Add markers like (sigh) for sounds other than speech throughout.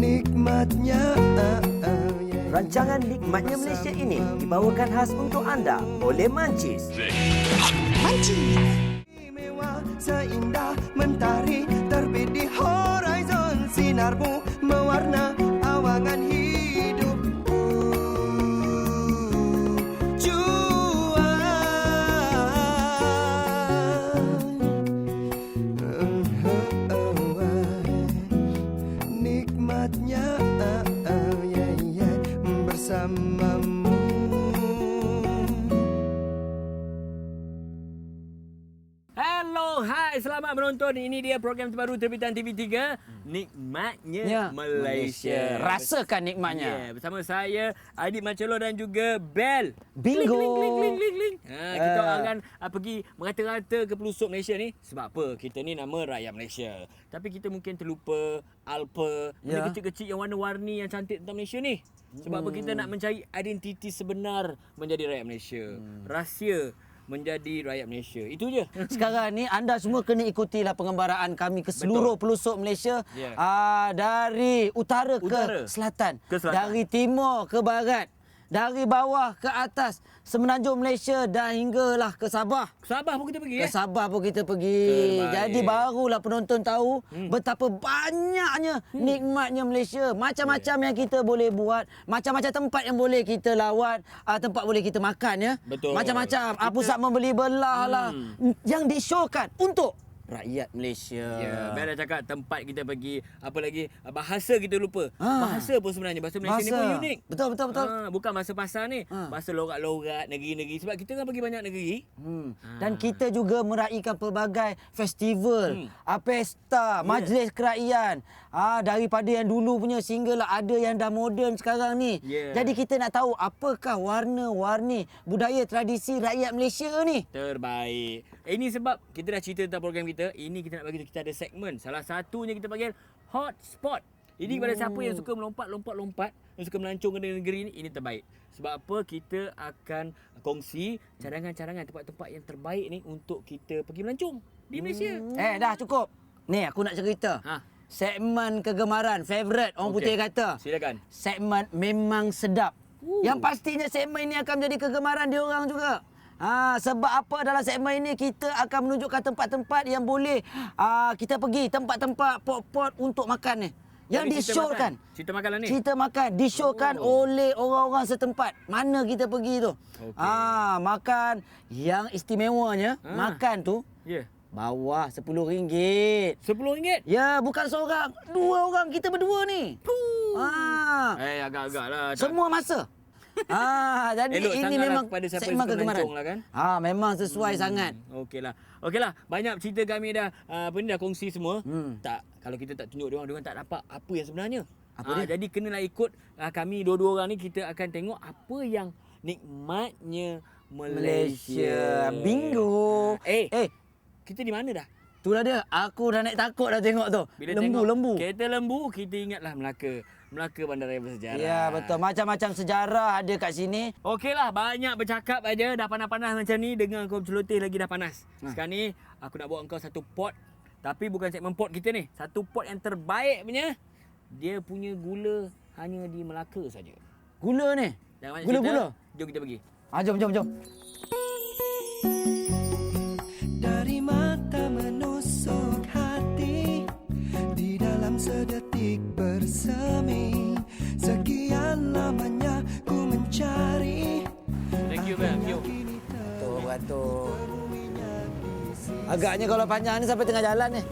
nikmatnya ah, ah. Rancangan Nikmatnya Malaysia ini dibawakan khas untuk anda oleh Mancis. Istimewa seindah mentari Hello, hai, selamat menonton. Ini dia program terbaru terbitan TV3, Nikmatnya Ya, Malaysia. Rasakan nikmatnya. Yeah, bersama saya Adit Macelo dan juga Bel. Bingo. Link, link, link, link, link. Ha, kita Ah. akan uh, pergi merata-rata ke pelosok Malaysia ni. Sebab apa? Kita ni nama rakyat Malaysia. Tapi kita mungkin terlupa Alpa, benda Ya. kecil-kecil yang warna-warni yang cantik tentang Malaysia ni. Sebab apa kita nak mencari identiti sebenar menjadi rakyat Malaysia. Hmm. Rahsia menjadi rakyat Malaysia. Itu je. (laughs) Sekarang ni anda semua kena ikutilah pengembaraan kami ke seluruh pelosok Malaysia. Ya. Ah, dari utara, Utara. ke selatan. Ke selatan. Dari timur ke barat. Dari bawah ke atas. Semenanjung Malaysia dan hinggalah ke Sabah. Sabah pun kita pergi Ke eh. Sabah pun kita pergi. Terbaik. Jadi barulah penonton tahu hmm. betapa banyaknya hmm. nikmatnya Malaysia. Macam-macam yang kita boleh buat, macam-macam tempat yang boleh kita lawat, uh, tempat boleh kita makan ya. Betul. Macam-macam. Uh, pusat membeli belah lah yang disyurkan untuk rakyat Malaysia. Ya, Bel dah cakap tempat kita pergi, apa lagi, bahasa kita lupa. Ah. Bahasa pun sebenarnya, bahasa Malaysia ni pun unik. Betul betul betul. Ha, bukan bahasa pasar ni. Ah. Bahasa lorat-lorat, negeri-negeri. Sebab kita kan pergi banyak negeri. Hmm. Ah. Dan kita juga meraihkan pelbagai festival, Hmm. pesta, majlis kerajaan. Ah daripada yang dulu punya sehinggalah ada yang dah moden sekarang ni. Yeah. Jadi kita nak tahu apakah warna-warni budaya tradisi rakyat Malaysia ni. Terbaik. Ini sebab kita dah cerita tentang program kita. Ini kita nak bagi kita ada segmen. Salah satunya kita panggil Hot Spot. Ini kepada siapa yang suka melompat-lompat-lompat, yang suka melancong ke negeri ni, ini terbaik. Sebab apa? Kita akan kongsi cadangan-cadangan tempat-tempat yang terbaik ni untuk kita pergi melancong di Malaysia. Eh dah cukup. Ni aku nak cerita. Ha. Segmen kegemaran, favorite orang Okey. putih kata. Silakan. segmen memang sedap. Ooh. Yang pastinya segmen ini akan menjadi kegemaran dia orang juga. Ha, sebab apa dalam segmen ini kita akan menunjukkan tempat-tempat yang boleh ha, kita pergi tempat-tempat pot-pot untuk makan ni. Yang Jadi cerita disyorkan. makan. Cerita makan lah ni. Cerita makan disyorkan Oh. oleh orang-orang setempat. Mana kita pergi tu. Okey. Ah, makan yang istimewanya Ah. makan tu Ya. bawah RM10. RM10. Ya, bukan seorang, dua orang kita berdua ni. Ah. Eh, agak-agak lah. Semua masa. Ah, jadi Elok ini memang kepada siapa segmen kegemaran. lah kan? Ah, memang sesuai hmm. sangat. Okeylah. Okeylah, banyak cerita kami dah uh, apa ni dah kongsi semua. Hmm. Tak kalau kita tak tunjuk dia orang, dia orang tak dapat apa yang sebenarnya. Apa Ah, dia? jadi kenalah ikut uh, kami dua-dua orang ni kita akan tengok apa yang nikmatnya Malaysia. Malaysia. Bingo. Eh, eh, kita di mana dah? itulah dia. Aku dah naik takut dah tengok tu. Bila lembu, tengok lembu. Kereta lembu, kita ingatlah Melaka. Melaka bandaraya bersejarah. Ya, betul. Macam-macam sejarah ada kat sini. Okeylah, banyak bercakap aja. Dah panas-panas macam ni. Dengan kau celoteh lagi dah panas. Ha. Sekarang ni, aku nak bawa kau satu pot. Tapi bukan segmen pot kita ni. Satu pot yang terbaik punya. Dia punya gula hanya di Melaka saja. Gula ni. Gula-gula. cerita. Jom kita pergi. Ah, jom, jom, jom. Dari mata menusuk hati Di dalam sedetik bersemi Sekian lamanya ku mencari Thank you, you. Betul, betul. Agaknya kalau panjang ni sampai tengah jalan ni.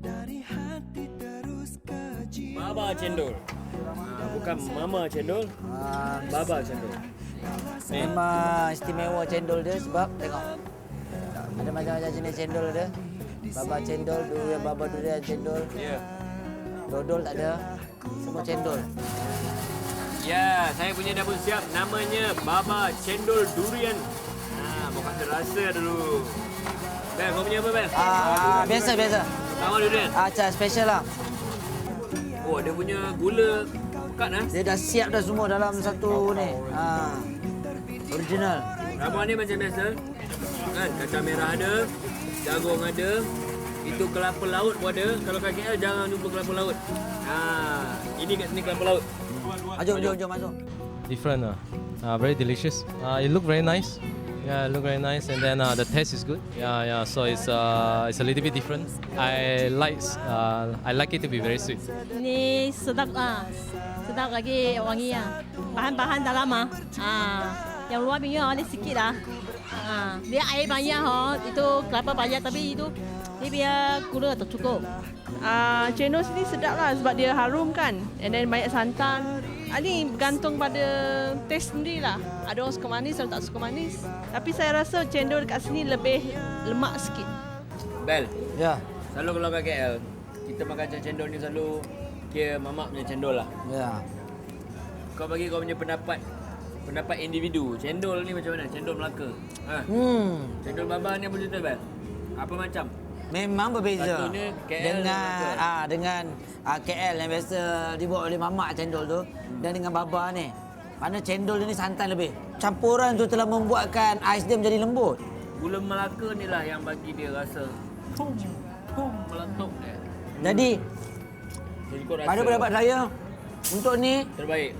Dari hati terus ke jiwa Baba cendol. Ha, bukan Mama cendol. Ah, Baba cendol. Memang istimewa cendol dia sebab tengok. Ada macam-macam jenis cendol dia. Baba cendol, durian baba durian cendol. Ya. Dodol tak ada. Semua cendol. Ya, saya punya dah pun siap. Namanya Baba Cendol Durian. Ha, mau kata rasa dulu. Ben, kau punya apa, Ben? Ah, biasa biasa. Sama durian. Ah, Acah special lah. Oh, dia punya gula pekat lah. Dia dah siap dah semua dalam satu ni. Ah. Original. Ramuan ni macam biasa. Kan, kacang merah ada, jagung ada, Itu kelapa laut pun ada. Kalau kat KL jangan jumpa kelapa laut. Ha, ini kat sini kelapa laut. Ah, jom, jom, jom masuk. different. Uh, uh, very delicious. Uh, it look very nice. Yeah, it look very nice, and then uh, the taste is good. Yeah, yeah. So it's uh, it's a little bit different. I like uh, I like it to be very sweet. Ini sedap ah. Sedap lagi wangi ah. Bahan-bahan dalam ah. Ah, yang luar punya ada sikit lah. Ah, dia air banyak oh. Itu kelapa banyak tapi itu dia biar gula tak cukup. Uh, cendol sini sedap lah sebab dia harum kan And then banyak santan Ini bergantung pada taste sendiri lah Ada orang suka manis, ada orang tak suka manis Tapi saya rasa cendol dekat sini lebih lemak sikit Bel, Ya, selalu kalau kat KL, kita makan cendol ni selalu kira mamak punya cendol lah. ya. Kau bagi kau punya pendapat pendapat individu. Cendol ni macam mana? Cendol Melaka. Ha. Hmm, Cendol Baba ni apa cerita Bel? Apa macam? Memang berbeza. KL dengan ah dengan ah, KL yang biasa dibuat oleh mamak cendol tu dan dengan baba ni. Mana cendol ni santan lebih. Campuran tu telah membuatkan ais dia menjadi lembut. Gula Melaka ni lah yang bagi dia rasa pum pum meletup dia. Jadi, Jadi rasa pada pendapat saya untuk ni terbaik.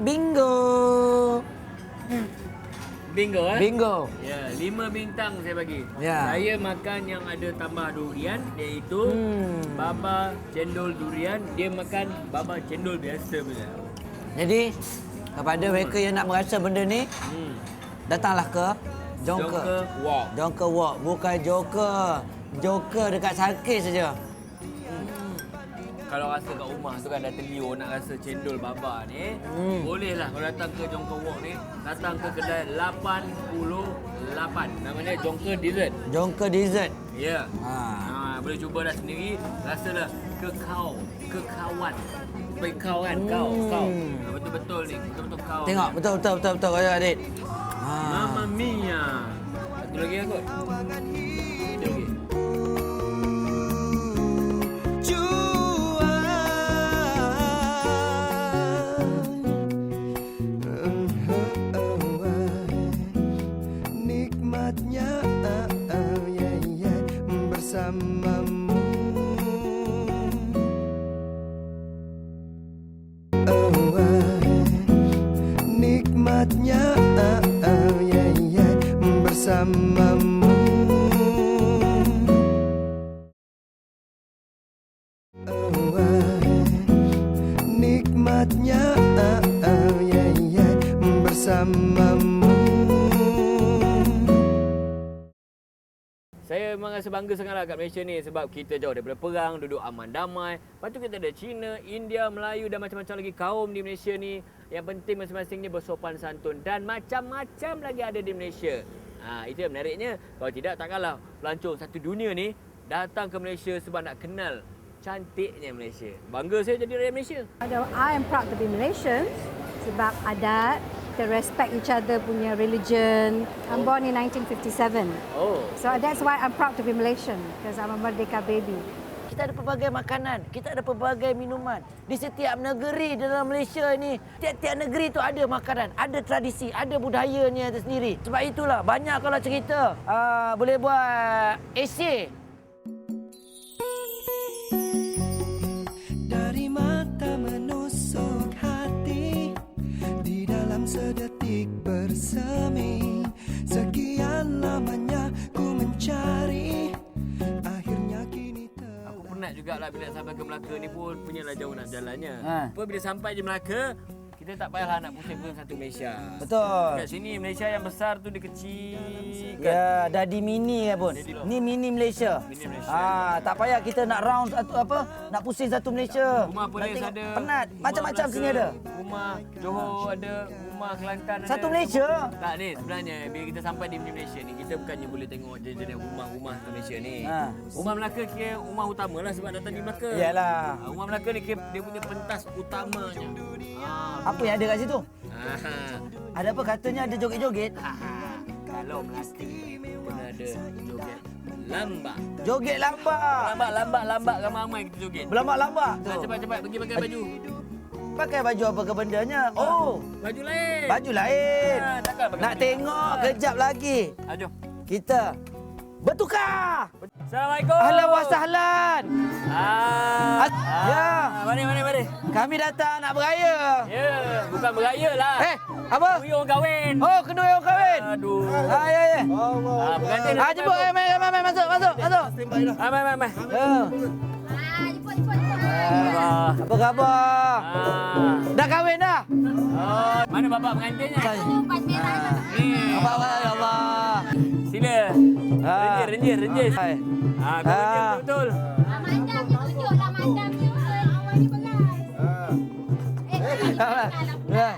bingo. Bingo eh? Bingo. Ya, lima bintang saya bagi. Ya. Saya makan yang ada tambah durian iaitu Hmm. baba cendol durian. Dia makan baba cendol biasa punya. Jadi, kepada mereka yang nak merasa benda ni, Hmm. datanglah ke Jongke. Jongke Walk. Jongke Walk. Bukan Joker. Joker dekat Sarkis saja. Kalau rasa kat rumah tu kan dah terliur nak rasa cendol baba ni, Hmm. bolehlah kalau datang ke Jongke Walk ni, datang ke kedai 88. Namanya Jongke Dessert. Jongke Dessert. Ya. Ha. Ha, boleh cuba dah sendiri, rasalah kekau, kekawan. Baik kau kan, kau, Hmm. kau. Ha, betul-betul ni, betul-betul kau. Tengok, betul betul betul betul kau adik. Ha. Mamma mia. Satu lagi aku. Rasa bangga sangatlah kat Malaysia ni sebab kita jauh daripada perang, duduk aman damai. Lepas tu kita ada Cina, India, Melayu dan macam-macam lagi kaum di Malaysia ni. Yang penting masing-masingnya bersopan santun dan macam-macam lagi ada di Malaysia. Ha, itu yang menariknya. Kalau tidak, takkanlah pelancong satu dunia ni datang ke Malaysia sebab nak kenal cantiknya Malaysia. Bangga saya jadi rakyat Malaysia. I am proud to be Malaysian sebab adat, kita respect each other punya religion. I'm born in 1957. Oh, So that's why I'm proud to be Malaysian because I'm a Merdeka baby. Kita ada pelbagai makanan, kita ada pelbagai minuman. Di setiap negeri dalam Malaysia ni, tiap-tiap negeri tu ada makanan, ada tradisi, ada budayanya tersendiri. Sebab itulah banyak kalau cerita uh, boleh buat essay sedetik bersemi Sekian lamanya ku mencari Akhirnya kini ter Aku penat jugalah bila sampai ke Melaka ni pun punyalah jauh nak jalannya. Ha. Apa bila sampai di Melaka, kita tak payahlah nak pusing-pusing satu Malaysia. Betul. Kat sini Malaysia yang besar tu dikecilkan. Ya, dah di mini ya pun. Ni mini Malaysia. Mini Malaysia. Ah, tak payah kita nak round satu apa, nak pusing satu Malaysia. Rumah Perlis tengok ada. Penat. Macam-macam sini ada. Rumah Johor ada, rumah Kelantan ada. Satu Malaysia. Tak ni sebenarnya bila kita sampai di Malaysia ni kita bukannya boleh tengok jenis rumah-rumah satu Malaysia ni. Ha. Rumah Melaka kira rumah utama lah sebab datang di Melaka. Iyalah. Ha, Rumah Melaka ni kira dia punya pentas utamanya. Ha. Apa yang ada kat situ? Ha. Ada apa katanya ada joget-joget? Kalau Melaka kena ada joget lambak. Joget lambat. Lambak, lambak, lambak ramai-ramai kita joget. Berlambak-lambak tu. Ha, cepat, cepat pergi pakai baju. Pakai baju apa ke bendanya? Ah, oh, baju lain. Baju lain. Ha, Nak baju tengok lain. kejap lagi. Ayo. Kita bertukar. Assalamualaikum. Ahlan wa sahlan. Ah. ah. Ya. Mari mari mari. Kami datang nak beraya. Ya, bukan beraya lah. Eh, apa? Kedui orang kahwin. Oh, kedui orang kahwin. Aduh. Ah, ya, ya. Allah. Ah, jemput. Eh, main, main, main. Masuk, masuk, masuk. Lah. Ah, mai, mai, mai. Ya. Ah, jemput, jemput, Ah. Apa khabar? Dah kahwin dah? Oh, mana bapak pengantinnya? Saya. Ah. Bapak bapak ya Allah. Sila. Ah. Renjir, renjir, renjir. Ah, ah. betul. Ah. Ah.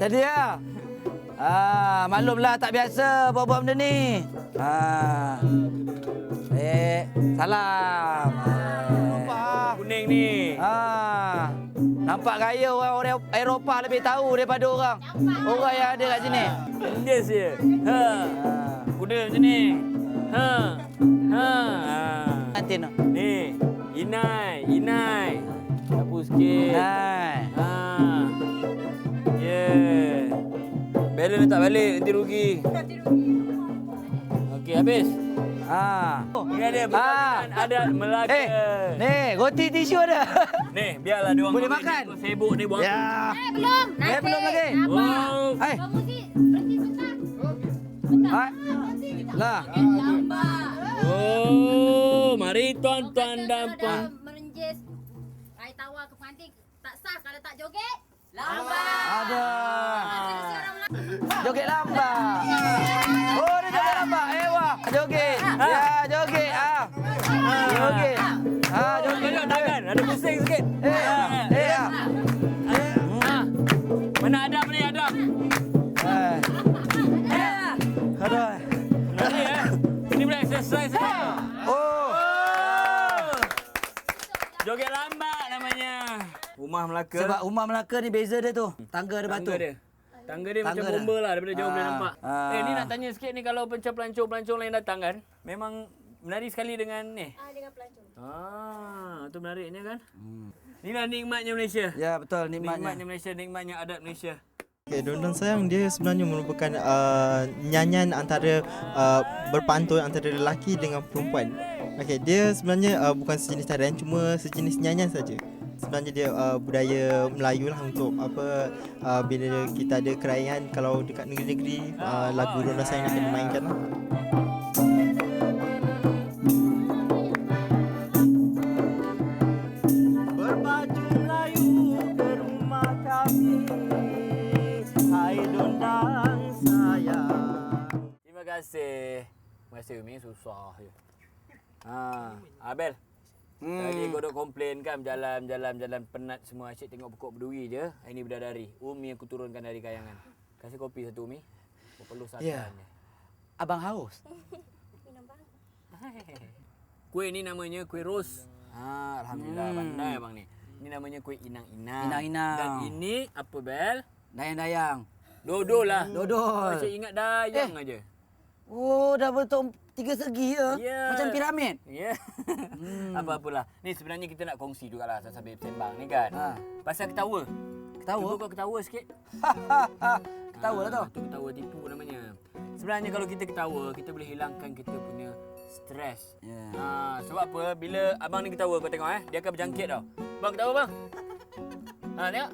Jadi ya. Ah, maklumlah tak biasa buat-buat benda ni. Ah. Eh, salam. Eropah. Kuning ni. Ah. Nampak gaya orang orang Eropah lebih tahu daripada orang. Nampak. Orang yang ada kat sini. Kuning saja. Ha. Kuning macam ni. Ha. Ha. Ah. Nanti no. Ni. Inai. Inai. Sapu sikit. Hai. Ha. Yeah. Balik tak balik nanti rugi. Nanti rugi. Okey, habis. Ha. Ini ada ah. makanan ha. adat Melaka. Eh, ni, roti tisu ada. (laughs) ni, biarlah dia orang boleh makan. Ni, sibuk ni buat. Ya. Eh, belum. Nanti. Eh, belum lagi. Apa? Oh. Eh, Oh. Hai. Hai. Lah. Oh, mari tuan-tuan dan puan. Merenjis. Air tawar ke pantik? tak sah kalau tak joget. Lambat. Ada. Joget lambat. Rumah Melaka. Sebab rumah Melaka ni beza dia tu. Tangga ada batu. Tangga dia. Tangga dia tangga macam bomba lah daripada jauh ah. boleh nampak. Aa. Eh ni nak tanya sikit ni kalau pencah pelancong-pelancong lain datang kan? Memang menarik sekali dengan ni? Ah dengan pelancong. Ah, tu menariknya kan? Hmm. Inilah nikmatnya Malaysia. Ya betul nikmatnya. Nikmatnya Malaysia, nikmatnya adat Malaysia. Okay, Dondon Sayang dia sebenarnya merupakan uh, nyanyian antara uh, berpantun antara lelaki dengan perempuan. Okay, dia sebenarnya uh, bukan sejenis tarian, cuma sejenis nyanyian saja sebenarnya dia uh, budaya Melayu lah untuk apa uh, bila kita ada keraian kalau dekat negeri-negeri uh, lagu Rona Sayang akan dimainkan lah. Terima kasih. Terima kasih Umi susah je. Ha, Abel. Hmm. Tadi kau duk komplain kan jalan jalan jalan penat semua asyik tengok pokok berduri je. Ini bidadari. Umi aku turunkan dari kayangan. Kasih kopi satu Umi. Kau perlu satu. Yeah. Abang haus. (laughs) Minum bang. (laughs) Kuih ni namanya kuih ros. Ha, ah, alhamdulillah hmm. pandai abang ni. Ini namanya kuih inang-inang. Inang-inang. Dan ini apa bel? Dayang-dayang. Dodol lah. Dodol. Masih ingat dayang eh. aja. Oh, dah bentuk tiga segi ya. Yeah. Macam piramid. Ya. Yeah. hmm. (laughs) Apa-apalah. Ni sebenarnya kita nak kongsi juga lah sambil sembang ni kan. Ha. Pasal ketawa. Ketawa? Cuba kau ketawa sikit. (laughs) ketawa lah tu. Ah, Itu ketawa tipu namanya. Sebenarnya kalau kita ketawa, kita boleh hilangkan kita punya stres. Yeah. Ha, sebab apa? Bila abang ni ketawa kau tengok eh, dia akan berjangkit tau. Bang ketawa bang. (laughs) Ha, tengok.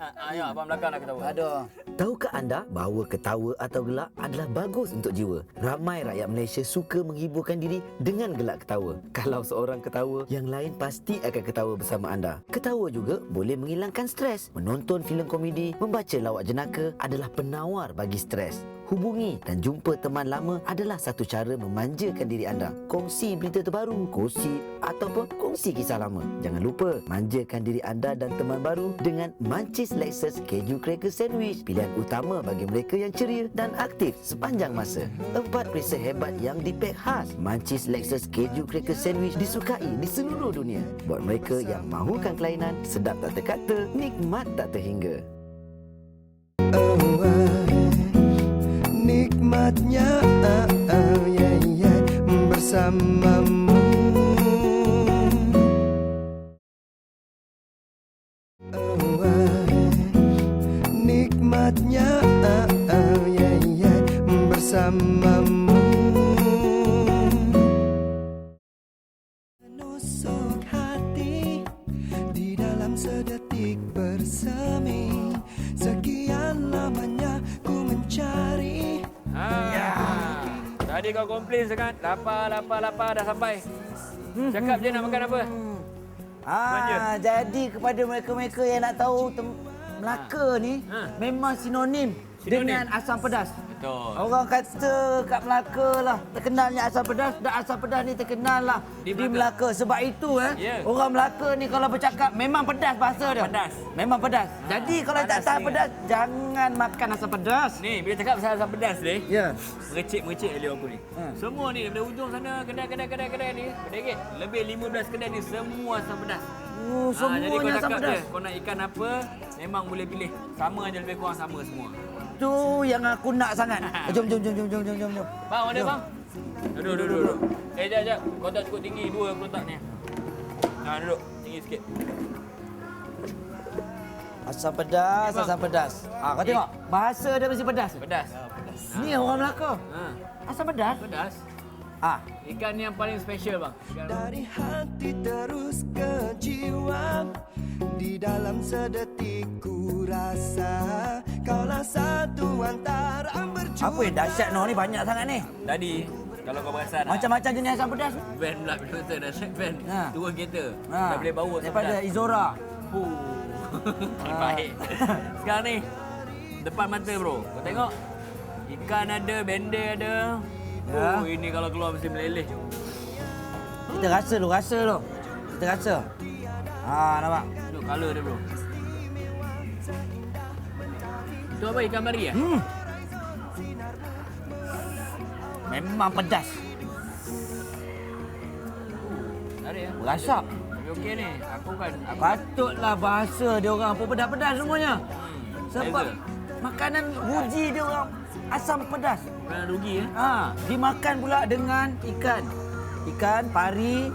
Ah, ayah, abang belakang nak ketawa. Aduh. Tahukah anda bahawa ketawa atau gelak adalah bagus untuk jiwa? Ramai rakyat Malaysia suka menghiburkan diri dengan gelak ketawa. (laughs) Kalau seorang ketawa, yang lain pasti akan ketawa bersama anda. Ketawa juga boleh menghilangkan stres. Menonton filem komedi, membaca lawak jenaka adalah penawar bagi stres hubungi dan jumpa teman lama adalah satu cara memanjakan diri anda. Kongsi berita terbaru, kongsi ataupun kongsi kisah lama. Jangan lupa manjakan diri anda dan teman baru dengan Manchis Lexus Keju Cracker Sandwich. Pilihan utama bagi mereka yang ceria dan aktif sepanjang masa. Empat perisa hebat yang dipek khas. Manchis Lexus Keju Cracker Sandwich disukai di seluruh dunia. Buat mereka yang mahukan kelainan, sedap tak terkata, nikmat tak terhingga. nikmatnya ah, ah, yeah, yeah, bersamamu. Oh, ah, nikmatnya. Komplain sangat. Lapar, lapar, lapar dah sampai. Cakap je nak makan apa? Ah, jadi kepada mereka-mereka yang nak tahu Melaka ni Ha. memang Sinonim. Dengan asam pedas. Betul. Orang kata kat Melaka lah terkenalnya asam pedas dan asam pedas ni terkenal lah Di di, Melaka. Sebab itu eh Ya. orang Melaka ni kalau bercakap memang pedas bahasa dia. Pedas. Memang pedas. Jadi kalau tak panas tahan pedas jangan makan asam pedas. Ni, bila cakap pasal asam pedas ni, Ya. Mericik-mericik dia aku ni. Ha. Semua ni daripada ujung sana kedai-kedai-kedai ni berdegit. Lebih 15 kedai ni semua asam pedas. Oh, Ah, jadi kau semuanya asam cakap pedas. je, kau nak ikan apa, memang boleh pilih. Sama aja lebih kurang sama semua. Tu yang aku nak sangat. Jom jom jom jom jom jom jom. jom. Bang, ada Jom. bang? Duduk, duduk, duduk. Eh, jap, jap. Kau tak cukup tinggi. Dua aku letak ni. Ha, duduk. Tinggi sikit. Asam pedas, asam pedas. Ah, kau tengok. Bahasa dia mesti pedas. Pedas. pedas. Ni orang Melaka. Ha, Asam pedas. pedas. Ah, Ikan yang paling special bang. Ikan Dari hati terus ke jiwa Di dalam sedetik ku rasa Kaulah satu antara berjuang apa yang dahsyat noh ni banyak sangat ni. Tadi, kalau kau perasan. ah, Macam-macam jenis asam pedas. Van pula (laughs) bila kata dah set van. Ha. Turun kereta. Ha. Dah boleh bau asam Daripada pedas. Izora. Huh. (laughs) Ha. Baik. (laughs) Sekarang ni depan mata bro. Kau tengok. Ikan ada, bender ada. Ya. Oh, ini kalau keluar mesti meleleh. Kita rasa lu, rasa lu. Kita rasa. Ah, nampak? Tengok color dia bro. Itu apa ikan bari eh? Hmm. Memang pedas. Ya. Berasap. Tapi okey ni. Aku kan aku Patutlah bahasa dia orang pun pedas-pedas semuanya. Sebab Beza. makanan ruji dia orang asam pedas. bukan rugi eh. Ha, dimakan pula dengan ikan. Ikan, pari,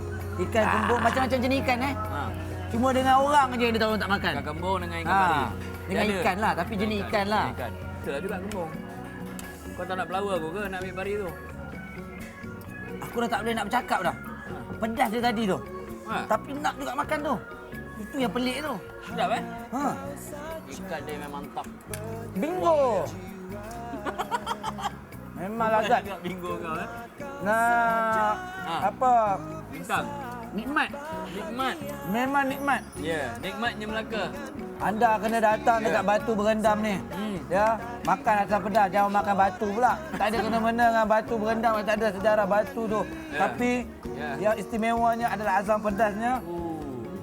ikan kembung, macam-macam jenis ikan eh. Ha. Cuma dengan orang aja yang dia tahu tak makan. Ikan kembung dengan ikan Ha, bari. dengan Dia ada. ikan lah, tapi jenis ikan lah. Ikan. Betul lah juga kembung. Kau tak nak pelawar aku ke nak ambil bari tu? Aku dah tak boleh nak bercakap dah. Pedas dia tadi tu. Ha. Tapi nak juga makan tu. Itu yang pelik tu. Sedap eh? Ha. Ikan dia memang top. Bingo. (laughs) Memang. Agak bingo kau eh. Nak Ha. apa? Bintang. Nikmat. Nikmat. Memang nikmat. Ya, yeah. nikmatnya Melaka. Anda kena datang dekat batu berendam ni. Hmm. Ya, makan asam pedas, jangan makan batu pula. Tak ada kena-mena dengan batu berendam, tak ada sejarah batu tu. Ya. Tapi Ya. yang istimewanya adalah asam pedasnya. Oh.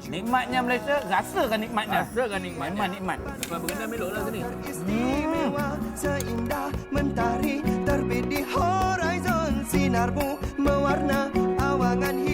Nikmatnya Malaysia, rasakan nikmatnya. Rasakan nikmatnya. Memang nikmat. Lepas bergendam eloklah sini. Istimewa seindah mentari Terbit di horizon Sinarmu mewarna awangan hidupku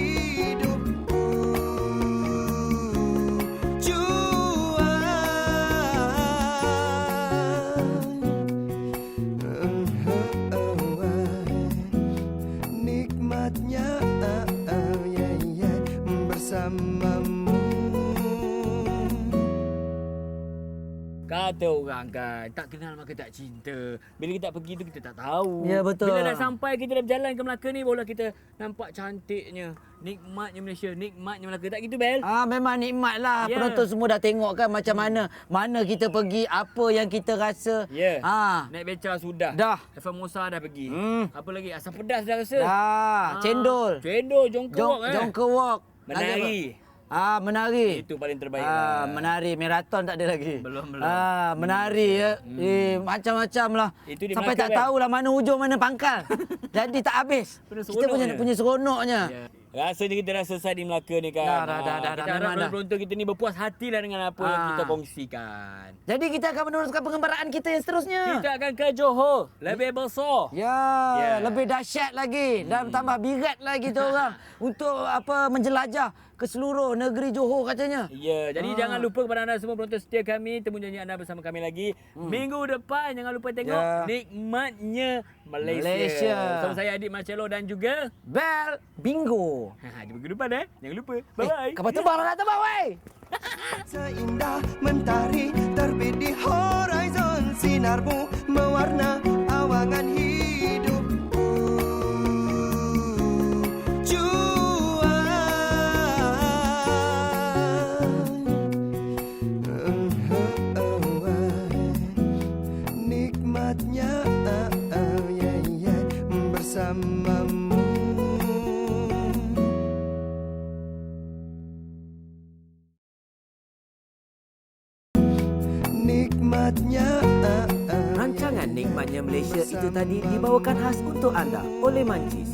Kata orang kan, tak kenal maka tak cinta. Bila kita pergi tu kita tak tahu. Ya, betul. Bila dah sampai kita dah berjalan ke Melaka ni, barulah kita nampak cantiknya. Nikmatnya Malaysia, nikmatnya Melaka. Tak gitu Bel? Ah memang nikmat lah. Ya. Penonton semua dah tengok kan macam mana mana kita pergi, apa yang kita rasa. Ya. Ah. Naik beca sudah. Dah. Evan Musa dah pergi. Hmm. Apa lagi? Asam pedas dah rasa. Dah, Ah, cendol. Cendol, jongkok Jong, eh. jong kewok. Menari. Ah, menari. Itu paling terbaik Ah, lah. menari maraton tak ada lagi. Belum, belum. Ah, menari ya. Eh, macam-macam lah. Itu di Sampai Melaka, tak kan? tahulah mana hujung mana pangkal. (laughs) Jadi tak habis. Punya Kita punya punya seronoknya. Ya. Rasanya kita dah selesai di Melaka ni kan. Dah, dah, dah, Ah, dah, Kita dah, harap dah. penonton kita ni berpuas hati lah dengan apa yang Ah. kita kongsikan. Jadi kita akan meneruskan pengembaraan kita yang seterusnya. Kita akan ke Johor. Lebih besar. Ya, Ya. lebih dahsyat lagi dan tambah birat lagi kita orang (laughs) untuk apa menjelajah ke seluruh negeri Johor katanya. Ya, jadi Ah. jangan lupa kepada anda semua penonton setia kami, temu janji anda bersama kami lagi. Minggu depan jangan lupa tengok Hmm. Ya. nikmatnya Malaysia. Malaysia. Sama saya Adik Marcelo dan juga Bel bingo. Ha, jumpa minggu depan eh. Jangan lupa. Eh, Bye-bye. kapal terbang lah nak terbang weh. (laughs) Seindah mentari terbit di horizon Sinarmu mewarna awangan hidupku tadi dibawakan khas untuk anda oleh. Mancis